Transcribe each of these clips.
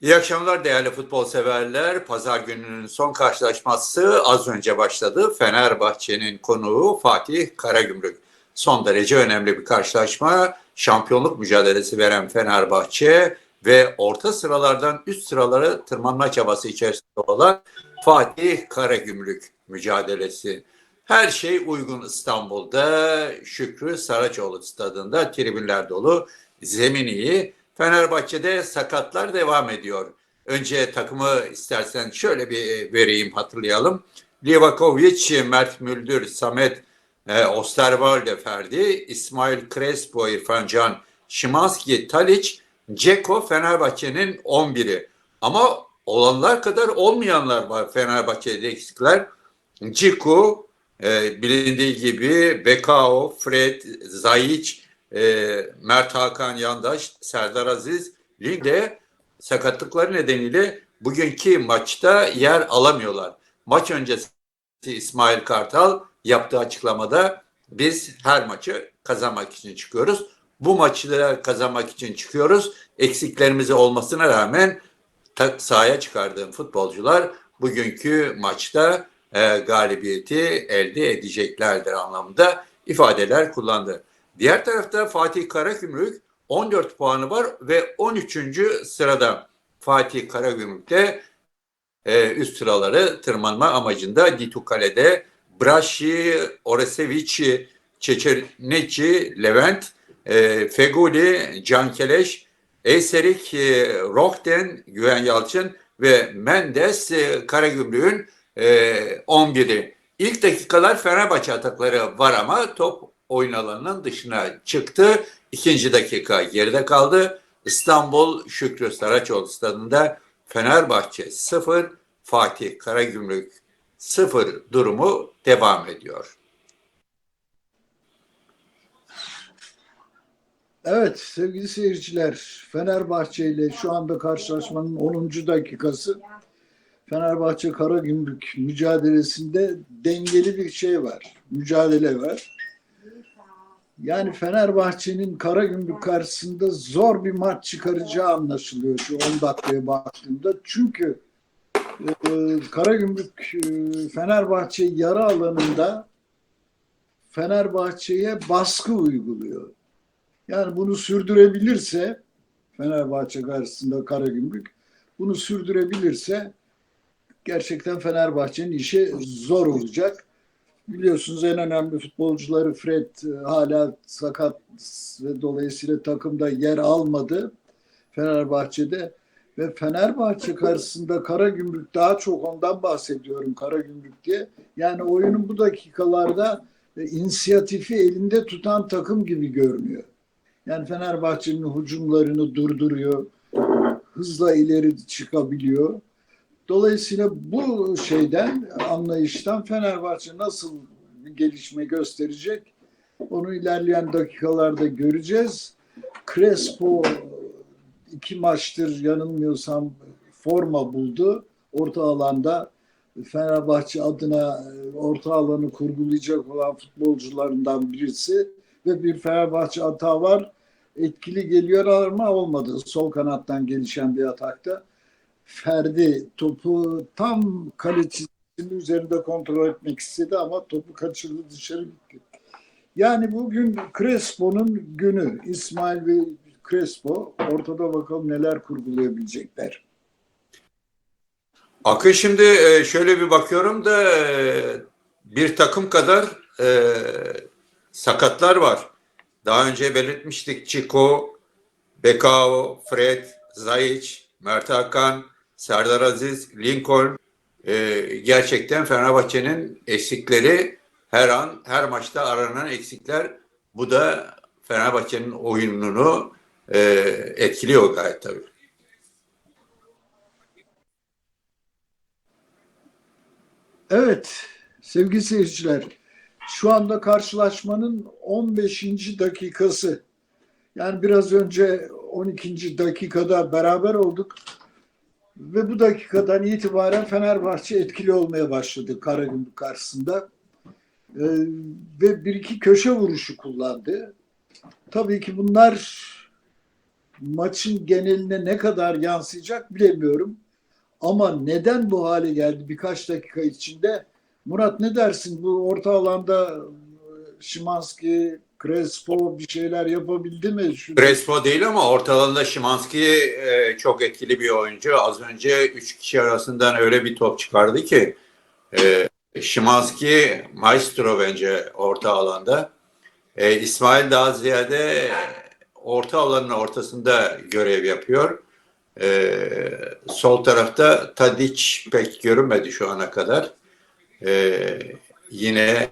İyi akşamlar değerli futbol severler. Pazar gününün son karşılaşması az önce başladı. Fenerbahçe'nin konuğu Fatih Karagümrük. Son derece önemli bir karşılaşma. Şampiyonluk mücadelesi veren Fenerbahçe ve orta sıralardan üst sıralara tırmanma çabası içerisinde olan Fatih Karagümrük mücadelesi. Her şey uygun İstanbul'da. Şükrü Saraçoğlu stadında tribünler dolu. Zemin iyi. Fenerbahçe'de sakatlar devam ediyor. Önce takımı istersen şöyle bir vereyim hatırlayalım. Livakovic, Mert Müldür, Samet e, Osterwalde Ferdi, İsmail Crespo, İrfan Can, Şimanski, Talic, Ceko Fenerbahçe'nin 11'i. Ama olanlar kadar olmayanlar var Fenerbahçe'de eksikler. Ciku, e, bilindiği gibi Bekao, Fred, Zayic, e, Mert Hakan Yandaş, Serdar Aziz ligde sakatlıkları nedeniyle bugünkü maçta yer alamıyorlar. Maç öncesi İsmail Kartal yaptığı açıklamada biz her maçı kazanmak için çıkıyoruz. Bu maçları kazanmak için çıkıyoruz. Eksiklerimiz olmasına rağmen sahaya çıkardığım futbolcular bugünkü maçta e, galibiyeti elde edeceklerdir anlamında ifadeler kullandı. Diğer tarafta Fatih Karagümrük 14 puanı var ve 13. sırada Fatih Karagümrük'te e, üst sıraları tırmanma amacında Ditu Kale'de Braşi, Oresevic, Çeçerneci, Levent, e, Feguli, Can Keleş, Eyserik, e, Rohten, Güven Yalçın ve Mendes e, Karagümrük'ün e, 11'i. İlk dakikalar Fenerbahçe atakları var ama top oyun alanının dışına çıktı. İkinci dakika geride kaldı. İstanbul Şükrü Saraçoğlu stadında Fenerbahçe 0, Fatih Karagümrük 0 durumu devam ediyor. Evet sevgili seyirciler Fenerbahçe ile şu anda karşılaşmanın 10. dakikası Fenerbahçe Karagümrük mücadelesinde dengeli bir şey var. Mücadele var. Yani Fenerbahçe'nin Karagümrük karşısında zor bir maç çıkaracağı anlaşılıyor şu 10 dakikaya baktığımda. Çünkü e, Karagümrük e, Fenerbahçe yarı alanında Fenerbahçe'ye baskı uyguluyor. Yani bunu sürdürebilirse Fenerbahçe karşısında Karagümrük bunu sürdürebilirse gerçekten Fenerbahçe'nin işi zor olacak. Biliyorsunuz en önemli futbolcuları Fred e, hala sakat ve dolayısıyla takımda yer almadı Fenerbahçe'de ve Fenerbahçe karşısında Karagümrük daha çok ondan bahsediyorum Karagümrük diye. Yani oyunun bu dakikalarda e, inisiyatifi elinde tutan takım gibi görünüyor. Yani Fenerbahçe'nin hücumlarını durduruyor. Hızla ileri çıkabiliyor. Dolayısıyla bu şeyden, anlayıştan Fenerbahçe nasıl gelişme gösterecek? Onu ilerleyen dakikalarda göreceğiz. Crespo iki maçtır yanılmıyorsam forma buldu. Orta alanda Fenerbahçe adına orta alanı kurgulayacak olan futbolcularından birisi ve bir Fenerbahçe hata var. Etkili geliyor ama olmadı. Sol kanattan gelişen bir atakta. Ferdi topu tam kalecisinin üzerinde kontrol etmek istedi ama topu kaçırdı dışarı gitti. Yani bugün Crespo'nun günü. İsmail ve Crespo ortada bakalım neler kurgulayabilecekler. Akın şimdi e, şöyle bir bakıyorum da e, bir takım kadar e, sakatlar var. Daha önce belirtmiştik Chico, Bekao, Fred, Zayic, Mert Hakan, Serdar Aziz, Lincoln. E, gerçekten Fenerbahçe'nin eksikleri her an, her maçta aranan eksikler. Bu da Fenerbahçe'nin oyununu e, etkiliyor gayet tabii. Evet sevgili seyirciler şu anda karşılaşmanın 15. dakikası. Yani biraz önce 12. dakikada beraber olduk. Ve bu dakikadan itibaren Fenerbahçe etkili olmaya başladı Karagümrük karşısında. Ee, ve bir iki köşe vuruşu kullandı. Tabii ki bunlar maçın geneline ne kadar yansıyacak bilemiyorum. Ama neden bu hale geldi birkaç dakika içinde? Murat ne dersin? Bu orta alanda e, Şimanski, Crespo bir şeyler yapabildi mi? Şu Crespo değil ama ortalığında Şimanski e, çok etkili bir oyuncu. Az önce üç kişi arasından öyle bir top çıkardı ki e, Şimanski maestro bence orta alanda. E, İsmail daha ziyade orta alanın ortasında görev yapıyor. E, sol tarafta Tadic pek görünmedi şu ana kadar. E, yine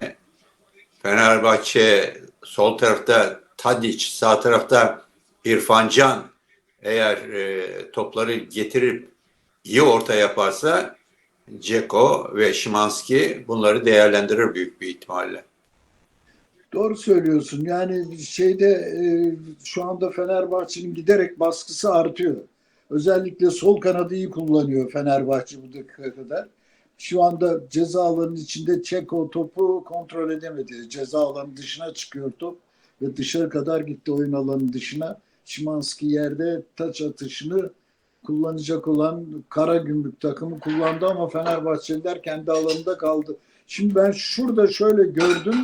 Fenerbahçe sol tarafta Tadic, sağ tarafta İrfan Can eğer e, topları getirip iyi orta yaparsa Ceko ve Şimanski bunları değerlendirir büyük bir ihtimalle. Doğru söylüyorsun. Yani şeyde e, şu anda Fenerbahçe'nin giderek baskısı artıyor. Özellikle sol kanadı iyi kullanıyor Fenerbahçe bu dakika kadar. Şu anda ceza alanının içinde Çeko topu kontrol edemedi. Ceza alanı dışına çıkıyor top ve dışarı kadar gitti oyun alanının dışına. Şimanski yerde taç atışını kullanacak olan Karagümrük takımı kullandı ama Fenerbahçeliler kendi alanında kaldı. Şimdi ben şurada şöyle gördüm.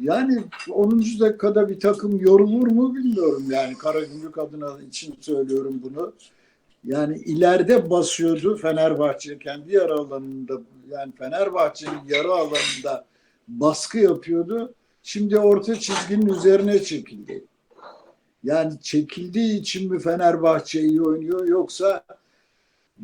Yani 10. dakikada bir takım yorulur mu bilmiyorum yani Karagümrük adına için söylüyorum bunu. Yani ileride basıyordu Fenerbahçe kendi yarı alanında yani Fenerbahçe'nin yarı alanında baskı yapıyordu. Şimdi orta çizginin üzerine çekildi. Yani çekildiği için mi Fenerbahçe iyi oynuyor yoksa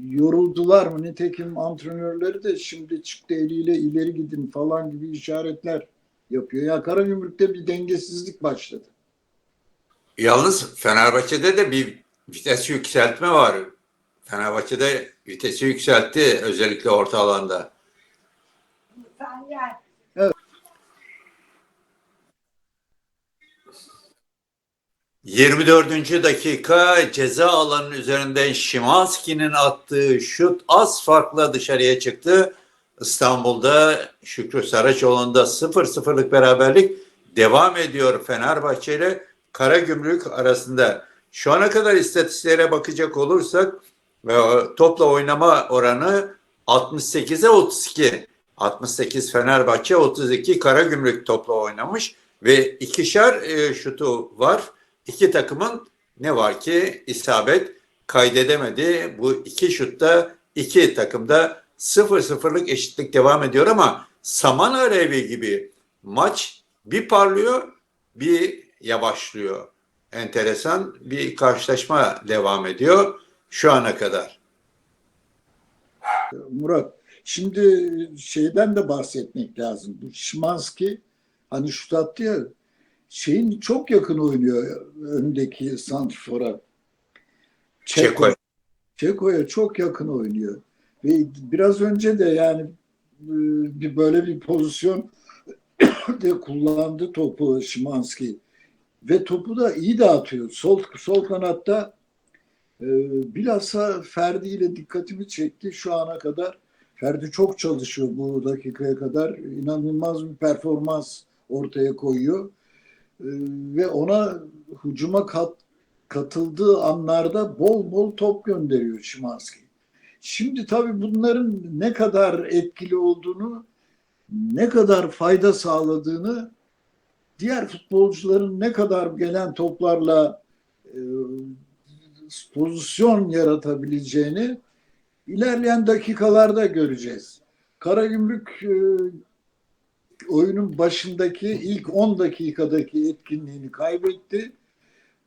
yoruldular mı? Nitekim antrenörleri de şimdi çıktı eliyle ileri gidin falan gibi işaretler yapıyor. Ya Karagümrük'te bir dengesizlik başladı. Yalnız Fenerbahçe'de de bir vites yükseltme var. Fenerbahçe'de vitesi yükseltti özellikle orta alanda. Evet. 24. dakika ceza alanının üzerinden Şimanski'nin attığı şut az farkla dışarıya çıktı. İstanbul'da Şükrü Saraçoğlu'nda 0-0'lık beraberlik devam ediyor Fenerbahçe ile Karagümrük arasında. Şu ana kadar istatistiklere bakacak olursak e, topla oynama oranı 68'e 32. 68 Fenerbahçe, 32 Karagümrük topla oynamış ve ikişer e, şutu var. İki takımın ne var ki isabet kaydedemedi. Bu iki şutta iki takımda 0-0'lık eşitlik devam ediyor ama saman alevi gibi maç bir parlıyor bir yavaşlıyor. Enteresan bir karşılaşma devam ediyor şu ana kadar. Murat, şimdi şeyden de bahsetmek lazım. Bu Şimanski hani şut attı ya şeyin çok yakın oynuyor öndeki santrfora. Çeko. Çeko'ya çok yakın oynuyor. Ve biraz önce de yani e, bir böyle bir pozisyon de kullandı topu Şimanski. Ve topu da iyi dağıtıyor. Sol sol kanatta e, bilhassa Ferdi ile dikkatimi çekti şu ana kadar. Ferdi çok çalışıyor bu dakikaya kadar. İnanılmaz bir performans ortaya koyuyor. E, ve ona hücuma kat, katıldığı anlarda bol bol top gönderiyor Şimanski. Şimdi tabii bunların ne kadar etkili olduğunu, ne kadar fayda sağladığını, diğer futbolcuların ne kadar gelen toplarla e, pozisyon yaratabileceğini ilerleyen dakikalarda göreceğiz. Karagümrük e, oyunun başındaki ilk 10 dakikadaki etkinliğini kaybetti.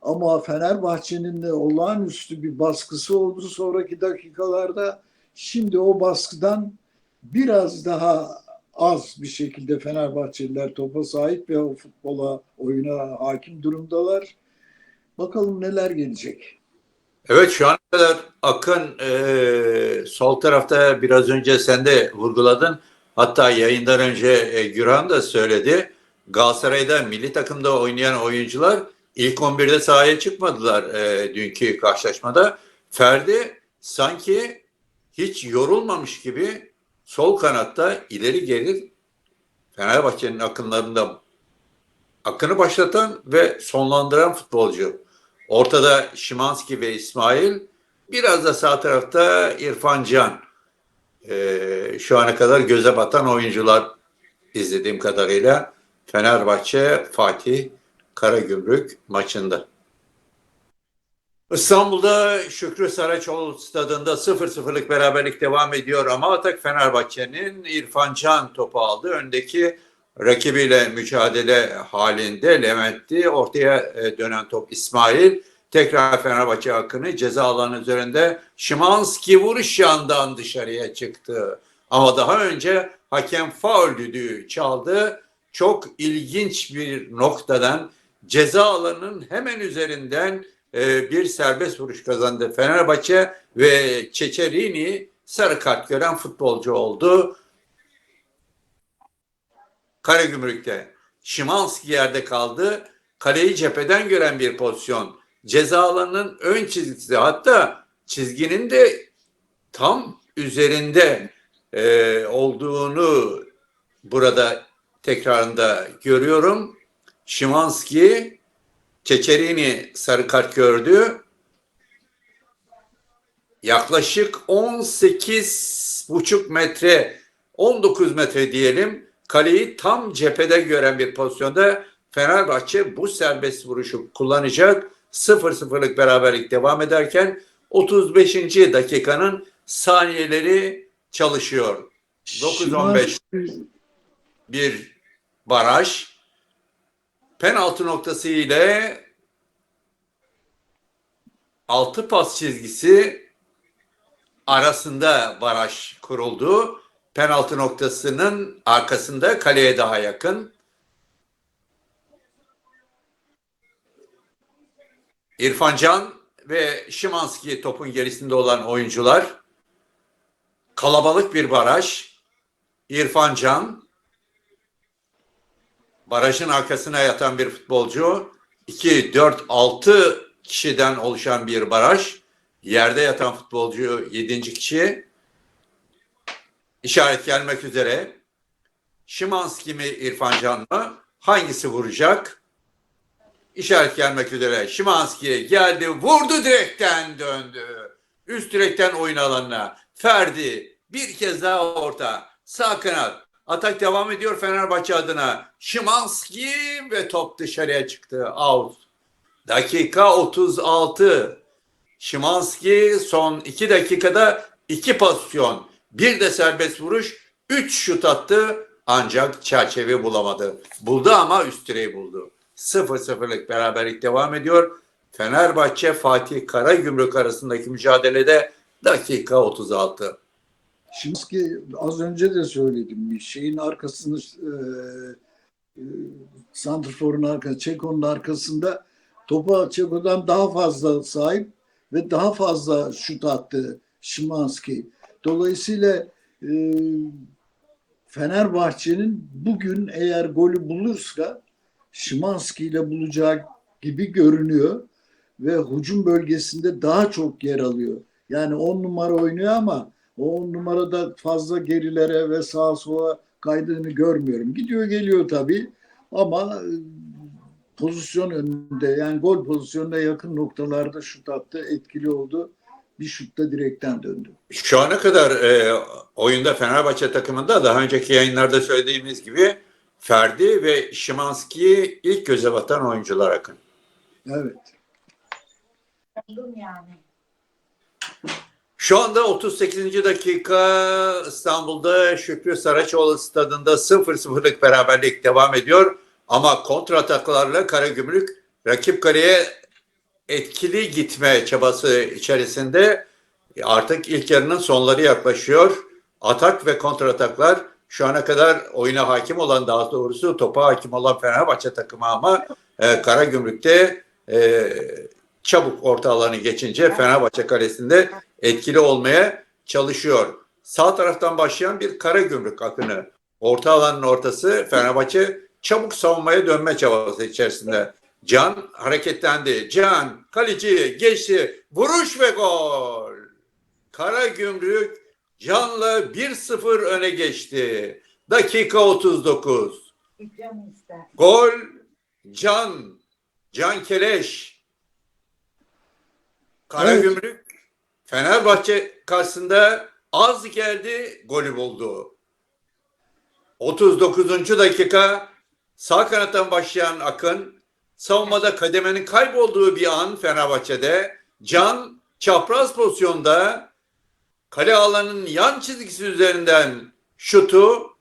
Ama Fenerbahçe'nin de olağanüstü bir baskısı oldu sonraki dakikalarda. Şimdi o baskıdan biraz daha az bir şekilde Fenerbahçeliler topa sahip ve o futbola, oyuna hakim durumdalar. Bakalım neler gelecek. Evet şu ana kadar Akın e, sol tarafta biraz önce sen de vurguladın. Hatta yayından önce e, Güran da söyledi. Galatasaray'da milli takımda oynayan oyuncular ilk 11'de sahaya çıkmadılar e, dünkü karşılaşmada. Ferdi sanki hiç yorulmamış gibi sol kanatta ileri geri Fenerbahçe'nin akınlarında akını başlatan ve sonlandıran futbolcu. Ortada Şimanski ve İsmail. Biraz da sağ tarafta İrfan Can. Ee, şu ana kadar göze batan oyuncular izlediğim kadarıyla Fenerbahçe Fatih Karagümrük maçında. İstanbul'da Şükrü Saraçoğlu stadında 0-0'lık beraberlik devam ediyor ama atak Fenerbahçe'nin İrfan Can topu aldı. Öndeki rakibiyle mücadele halinde Levent'ti. Ortaya e, dönen top İsmail. Tekrar Fenerbahçe hakkını ceza alanı üzerinde Şimanski vuruş yandan dışarıya çıktı. Ama daha önce hakem faul düdüğü çaldı. Çok ilginç bir noktadan ceza alanının hemen üzerinden e, bir serbest vuruş kazandı Fenerbahçe ve Çeçerini sarı kart gören futbolcu oldu. Karagümrük'te Şimanski yerde kaldı. Kaleyi cepheden gören bir pozisyon. Ceza alanının ön çizgisi hatta çizginin de tam üzerinde e, olduğunu burada tekrarında görüyorum. Şimanski Çeçerini sarı kart gördü. Yaklaşık 18 buçuk metre 19 metre diyelim kaleyi tam cephede gören bir pozisyonda Fenerbahçe bu serbest vuruşu kullanacak. 0-0'lık beraberlik devam ederken 35. dakikanın saniyeleri çalışıyor. 9-15 Şimanski- bir baraj. Penaltı noktası ile altı pas çizgisi arasında baraj kuruldu. Penaltı noktasının arkasında kaleye daha yakın. İrfan Can ve Şimanski topun gerisinde olan oyuncular. Kalabalık bir baraj. İrfan Can, barajın arkasına yatan bir futbolcu. 2, 4, 6 kişiden oluşan bir baraj. Yerde yatan futbolcu 7. kişi. İşaret gelmek üzere. Şimanski mi İrfan Can mı? Hangisi vuracak? İşaret gelmek üzere. Şimanski geldi, vurdu direkten döndü. Üst direkten oyun alanına. Ferdi bir kez daha orta. Sağ kanat. Atak devam ediyor Fenerbahçe adına. Şimanski ve top dışarıya çıktı. Out. Dakika 36. Şimanski son 2 dakikada 2 pozisyon. Bir de serbest vuruş. 3 şut attı ancak çerçeve bulamadı. Buldu ama üst direği buldu. 0-0'lık beraberlik devam ediyor. Fenerbahçe Fatih Karagümrük arasındaki mücadelede dakika 36. Şimanski az önce de söyledim. Bir şeyin arkasını e, e, Santrfor'un arkasında, Çeko'nun arkasında topa Çeko'dan daha fazla sahip ve daha fazla şut attı Şimanski. Dolayısıyla e, Fenerbahçe'nin bugün eğer golü bulursa Şimanski ile bulacak gibi görünüyor ve hücum bölgesinde daha çok yer alıyor. Yani on numara oynuyor ama o numarada fazla gerilere ve sağa sola kaydığını görmüyorum. Gidiyor geliyor tabii ama e, pozisyon önünde yani gol pozisyonuna yakın noktalarda şut attı. Etkili oldu. Bir şutta direkten döndü. Şu ana kadar e, oyunda Fenerbahçe takımında daha önceki yayınlarda söylediğimiz gibi Ferdi ve Şimanski ilk göze batan oyuncular akın. Evet. Yani. Şu anda 38. dakika İstanbul'da Şükrü Saraçoğlu stadında 0-0'lık beraberlik devam ediyor. Ama kontrataklarla Karagümrük rakip kaleye etkili gitme çabası içerisinde artık ilk yarının sonları yaklaşıyor. Atak ve kontrataklar şu ana kadar oyuna hakim olan daha doğrusu topa hakim olan Fenerbahçe takımı ama e, Karagümrük'te e, çabuk orta alanı geçince Fenerbahçe kalesinde etkili olmaya çalışıyor. Sağ taraftan başlayan bir Karagümrük akını. Orta alanın ortası Fenerbahçe çabuk savunmaya dönme çabası içerisinde. Can hareketlendi. Can kaleci geçti. Vuruş ve gol. Karagümrük Can'la 1-0 öne geçti. Dakika 39. Gideceğim işte. Gol Can. Can Keleş. Karagümrük Fenerbahçe karşısında az geldi golü buldu. 39. dakika sağ kanattan başlayan Akın savunmada kademenin kaybolduğu bir an Fenerbahçe'de Can çapraz pozisyonda kale alanının yan çizgisi üzerinden şutu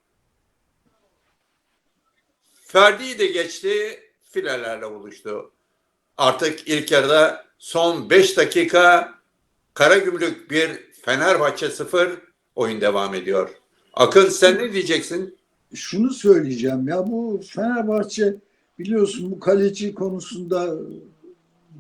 Ferdi de geçti filelerle buluştu. Artık ilk yarıda son 5 dakika Karagümrük 1 Fenerbahçe 0 oyun devam ediyor. Akın sen ne diyeceksin? şunu söyleyeceğim ya bu Fenerbahçe biliyorsun bu kaleci konusunda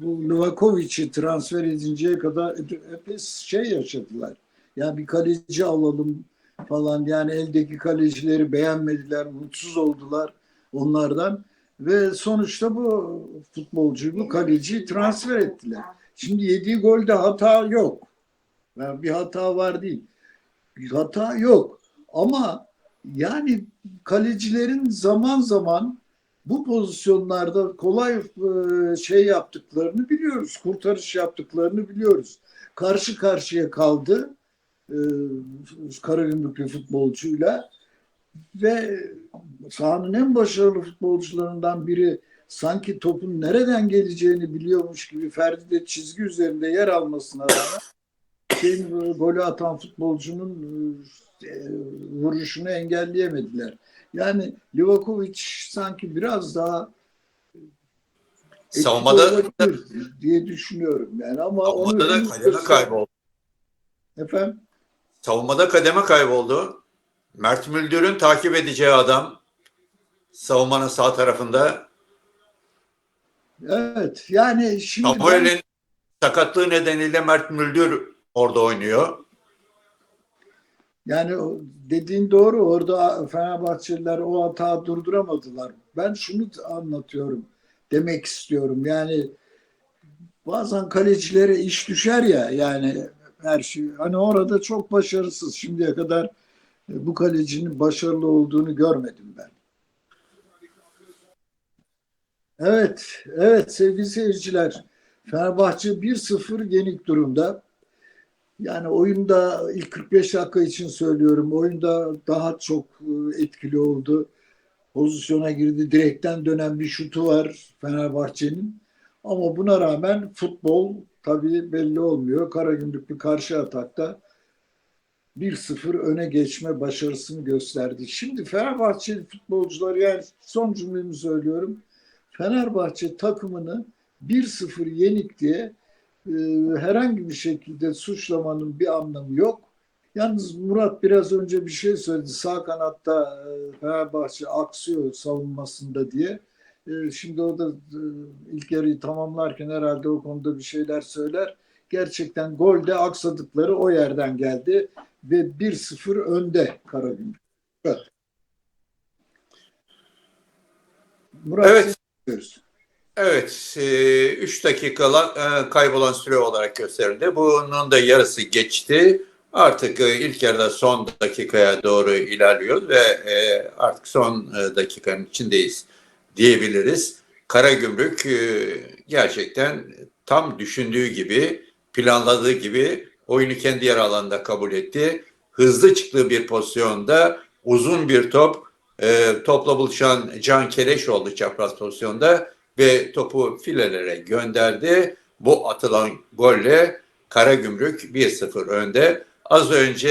bu Livakovic'i transfer edinceye kadar epey şey yaşadılar. Yani bir kaleci alalım falan yani eldeki kalecileri beğenmediler, mutsuz oldular onlardan ve sonuçta bu futbolcuyu, bu kaleciyi transfer ettiler. Şimdi yediği golde hata yok. Yani bir hata var değil. Bir hata yok. Ama yani kalecilerin zaman zaman bu pozisyonlarda kolay e, şey yaptıklarını biliyoruz. Kurtarış yaptıklarını biliyoruz. Karşı karşıya kaldı e, Karagümrüklü futbolcuyla ve sahanın en başarılı futbolcularından biri sanki topun nereden geleceğini biliyormuş gibi Ferdi de çizgi üzerinde yer almasına rağmen şeyin, golü atan futbolcunun e, vuruşunu engelleyemediler. Yani Livakovic sanki biraz daha Savunmada diye düşünüyorum yani ama savunmada da kademe kayboldu. Efendim? Savunmada kademe kayboldu. Mert Müldür'ün takip edeceği adam savunmanın sağ tarafında. Evet yani şimdi ben- Samuel'in sakatlığı nedeniyle Mert Müldür orada oynuyor. Yani dediğin doğru. Orada Fenerbahçeliler o hata durduramadılar. Ben şunu anlatıyorum. Demek istiyorum. Yani bazen kalecilere iş düşer ya yani her şey. Hani orada çok başarısız. Şimdiye kadar bu kalecinin başarılı olduğunu görmedim ben. Evet, evet sevgili seyirciler. Fenerbahçe 1-0 yenik durumda. Yani oyunda ilk 45 dakika için söylüyorum. Oyunda daha çok e, etkili oldu. Pozisyona girdi. Direkten dönen bir şutu var Fenerbahçe'nin. Ama buna rağmen futbol tabii belli olmuyor. Karagümrük bir karşı atakta 1-0 öne geçme başarısını gösterdi. Şimdi Fenerbahçe futbolcuları yani son cümlemi söylüyorum. Fenerbahçe takımını 1-0 yenik diye e, herhangi bir şekilde suçlamanın bir anlamı yok. Yalnız Murat biraz önce bir şey söyledi. Sağ kanatta e, Fenerbahçe aksıyor savunmasında diye. E, şimdi o da e, ilk yarıyı tamamlarken herhalde o konuda bir şeyler söyler. Gerçekten golde aksadıkları o yerden geldi ve 1-0 önde Karagümrük. Evet. Murat Evet. Evet, 3 dakika e, kaybolan süre olarak gösterildi. Bunun da yarısı geçti. Artık e, ilk yarıda son dakikaya doğru ilerliyoruz ve e, artık son e, dakikanın içindeyiz diyebiliriz. Karagümrük e, gerçekten tam düşündüğü gibi, planladığı gibi oyunu kendi yer alanında kabul etti. Hızlı çıktığı bir pozisyonda uzun bir top, e, topla buluşan Can Keleş oldu çapraz pozisyonda ve topu filelere gönderdi. Bu atılan golle Karagümrük 1-0 önde. Az önce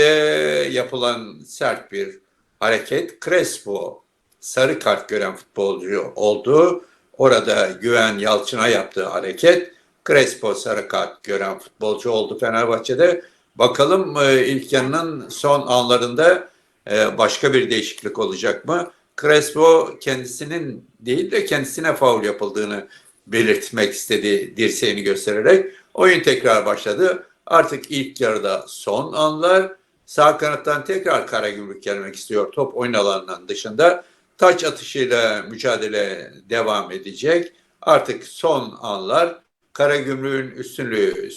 yapılan sert bir hareket Crespo sarı kart gören futbolcu oldu. Orada Güven Yalçın'a yaptığı hareket Crespo sarı kart gören futbolcu oldu Fenerbahçe'de. Bakalım e, ilk yarının son anlarında e, başka bir değişiklik olacak mı? Crespo kendisinin değil de kendisine faul yapıldığını belirtmek istedi dirseğini göstererek. Oyun tekrar başladı. Artık ilk yarıda son anlar. Sağ kanattan tekrar Karagümrük gelmek istiyor. Top oyun alanından dışında. Taç atışıyla mücadele devam edecek. Artık son anlar. Karagümrük'ün üstünlüğü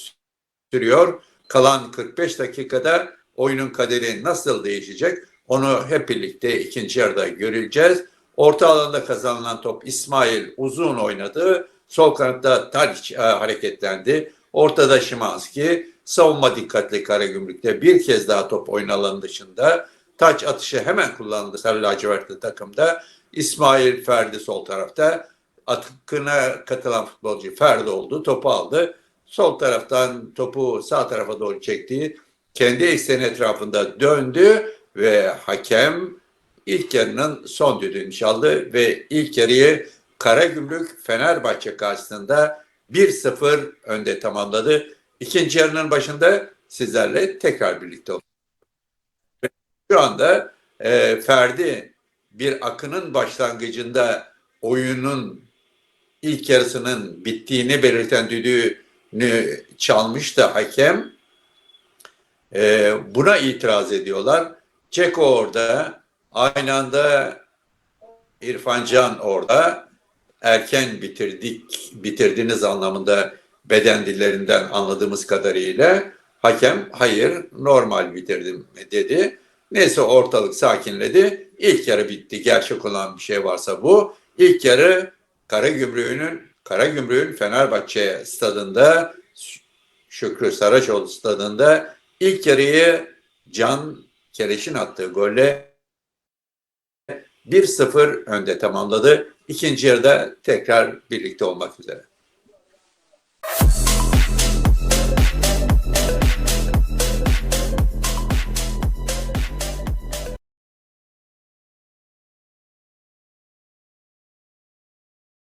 sürüyor. Kalan 45 dakikada oyunun kaderi nasıl değişecek? Onu hep birlikte ikinci yarıda göreceğiz. Orta alanda kazanılan top İsmail uzun oynadı. Sol kanatta Tadic e, hareketlendi. Ortada Şimanski. Savunma dikkatli Karagümrük'te bir kez daha top oyun alanı dışında. Taç atışı hemen kullanıldı Sarı lacivertli takımda. İsmail Ferdi sol tarafta. Atkına katılan futbolcu Ferdi oldu. Topu aldı. Sol taraftan topu sağ tarafa doğru çekti. Kendi ekseni etrafında döndü ve hakem ilk yarının son düdüğünü çaldı ve ilk yarıyı Karagümrük Fenerbahçe karşısında 1-0 önde tamamladı. İkinci yarının başında sizlerle tekrar birlikte olduk. Şu anda e, Ferdi bir akının başlangıcında oyunun ilk yarısının bittiğini belirten düdüğünü çalmıştı hakem. E, buna itiraz ediyorlar. Ceko orada, aynı anda İrfan Can orada erken bitirdik, bitirdiniz anlamında beden dillerinden anladığımız kadarıyla hakem hayır normal bitirdim dedi. Neyse ortalık sakinledi. İlk yarı bitti. Gerçek olan bir şey varsa bu. İlk yarı Karagümrük'ün Karagümrük'ün Fenerbahçe stadında Şükrü Saraçoğlu stadında ilk yarıyı Can Keleş'in attığı golle 1-0 önde tamamladı. İkinci yarıda tekrar birlikte olmak üzere.